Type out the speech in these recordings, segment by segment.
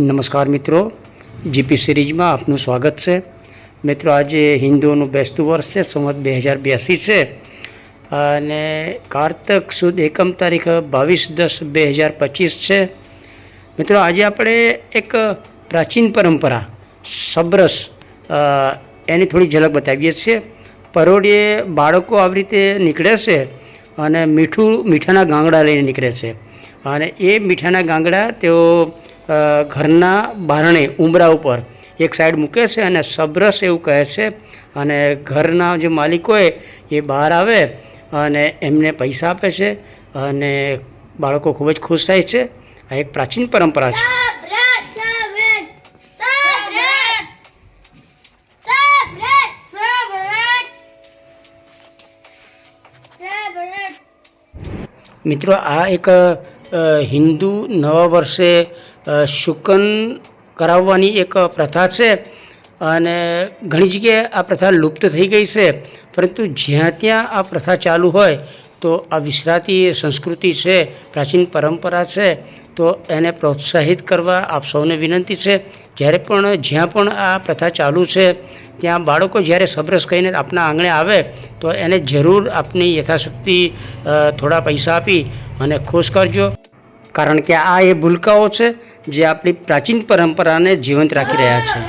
નમસ્કાર મિત્રો. જીપી સિરીઝમાં આપનું સ્વાગત છે. મિત્રો, આજે હિન્દુઓનું બેસતું વર્ષ છે, સંવત બે હજાર બ્યાસી છે. અને કારતક સુદ એકમ તારીખ બાવીસ દસ બે હજાર પચીસ છે. મિત્રો, આજે આપણે એક પ્રાચીન પરંપરા, સબરસ એની થોડી ઝલક બતાવીએ છીએ. પરોડીએ બાળકો આવી રીતે નીકળે છે અને મીઠું, મીઠાના ગાંગડા લઈને નીકળે છે. અને એ મીઠાના ગાંગડા તેઓ ઘરના બારણે ઉંબરા ઉપર એક સાઈડ મૂકે છે અને સબરસ એવું કહે છે. અને ઘરના જે માલિક હોય એ બહાર આવે અને એમને પૈસા આપે છે અને બાળકો ખૂબ જ ખુશ થાય છે. આ એક પ્રાચીન પરંપરા છે. મિત્રો આ એક હિન્દુ નવા વર્ષે શુકન કરાવવાની એક પ્રથા છે અને ઘણી જગ્યાએ આ પ્રથા લુપ્ત થઈ ગઈ છે. પરંતુ જ્યાં ત્યાં આ પ્રથા ચાલુ હોય તો આ વિસરાતી સંસ્કૃતિ છે, પ્રાચીન પરંપરા છે, તો એને પ્રોત્સાહિત કરવા આપ સૌને વિનંતી છે. જ્યારે પણ, જ્યાં પણ આ પ્રથા ચાલુ છે, ત્યાં બાળકો જ્યારે સબરસ કહીને આપના આંગણે આવે, તો એને જરૂર આપની યથાશક્તિ થોડા પૈસા આપી અને ખુશ કરજો. કારણ કે આ એ ભૂલકાઓ છે જે આપણી પ્રાચીન પરંપરાને જીવંત રાખી રહ્યા છે.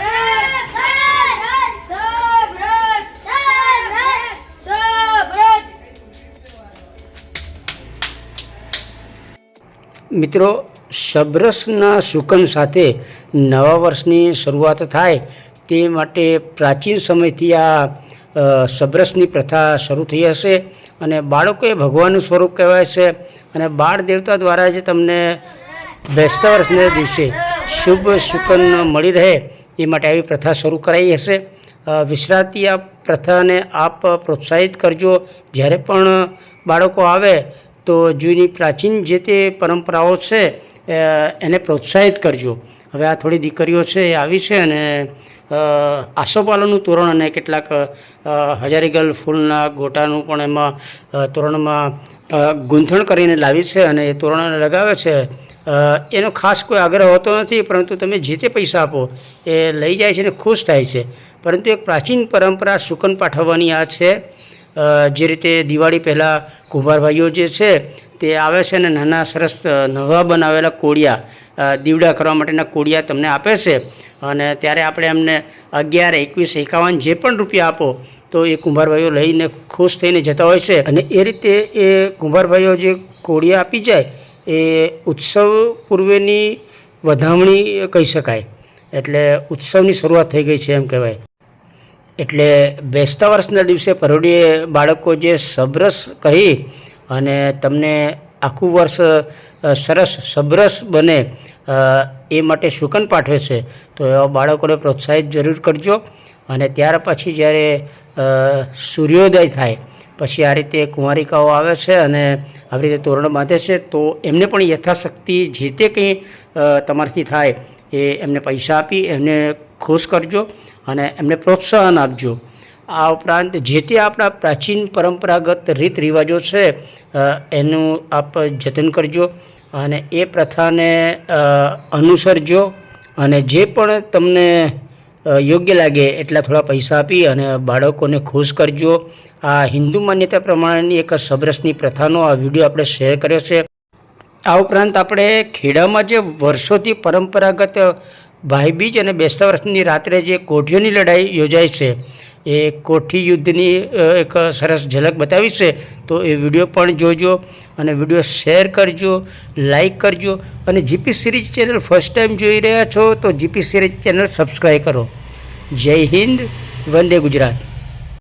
મિત્રો, સબરસના શુકન સાથે નવા વર્ષની શરૂઆત થાય તે માટે પ્રાચીન સમયથી આ સબરસની પ્રથા શરૂ થઈ હશે અને બાળકો એ ભગવાનનું સ્વરૂપ કહેવાય છે અને બાળ દેવતા દ્વારા જ તમને બેસતા વર્ષને દિવસે શુભ શુકન મળી રહે એ માટે આવી પ્રથા શરૂ કરાઈ હશે. વિશ્રાંતિ આ પ્રથાને આપ પ્રોત્સાહિત કરજો. જ્યારે પણ બાળકો આવે તો જૂની પ્રાચીન જે તે પરંપરાઓ છે એને પ્રોત્સાહિત કરજો. હવે આ થોડી દીકરીઓ છે એ આવી છે અને આસોપાલવનું તોરણ અને કેટલાક હજારીગલ ફૂલના ગોટાનું પણ એમાં તોરણમાં ગૂંથણ કરીને લાવી છે અને એ તોરણ લગાવે છે. એનો ખાસ કોઈ આગ્રહ હોતો નથી, પરંતુ તમે જે તે પૈસા આપો, એ લઈ જાય છે અને ખુશ થાય છે. પરંતુ એક પ્રાચીન પરંપરા શુકન પાઠવવાની આ છે. જે રીતે દિવાળી પહેલાં કુંભારભાઈઓ જે છે, તે આવે છે અને નાના સરસ નવા બનાવેલા કોળિયા દીવડા કરવા માટેના કોળિયા તમને આપે છે. અને ત્યારે આપણે એમને અગિયાર, એકવીસ, એકાવન જે પણ રૂપિયા આપો, તો એ કુંભારભાઈઓ લઈને ખુશ થઈને જતા હોય છે. અને એ રીતે એ કુંભારભાઈઓ જે કોળિયા આપી જાય, એ ઉત્સવ પૂર્વેની વધામણી કહી શકાય. એટલે ઉત્સવની શરૂઆત થઈ ગઈ છે એમ કહેવાય. એટલે બેસતા વર્ષના દિવસે પરોડીએ બાળકો જે સબરસ કહી અને તમને આખું વર્ષ સરસ સબરસ બને એ માટે શુકન પાઠવે છે. તો એવા બાળકોને પ્રોત્સાહિત જરૂર કરજો. અને ત્યાર પછી જ્યારે સૂર્યોદય થાય, પછી આ રીતે કુંવારિકાઓ આવે છે અને આવી રીતે તોરણ બાંધે છે, તો એમને પણ યથાશક્તિ જે તે કંઈ તમારાથી થાય, એ એમને પૈસા આપી એમને ખુશ કરજો અને એમને પ્રોત્સાહન આપજો. આ ઉપરાંત જે તે આપણા પ્રાચીન પરંપરાગત રીત રિવાજો છે એનું આપ જતન કરજો. અને એ પ્રથાને અનુસરજો અને જે પણ તમને યોગ્ય લાગે એટલા થોડા પૈસા આપી અને બાળકોને ખુશ કરજો. આ હિન્દુ માન્યતા પ્રમાણેની એક સબરસની પ્રથાનો આ વીડિયો આપણે શેર કર્યો છે. આ ઉપરાંત આપણે ખેડામાં જે વર્ષોથી પરંપરાગત ભાઈબીજ અને બેસતા વર્ષની રાત્રે જે કોઠીઓની લડાઈ યોજાય છે, એ કોઠી યુદ્ધની એક સરસ ઝલક બતાવી છે, તો એ વીડિયો પણ જોજો. અને વીડિયો શેર કરજો, લાઈક કરજો અને GP series channel first time જોઈ રહ્યા છો તો જીપી સિરીઝ ચેનલ સબસ્ક્રાઈબ કરો. જય હિન્દ, વંદે ગુજરાત.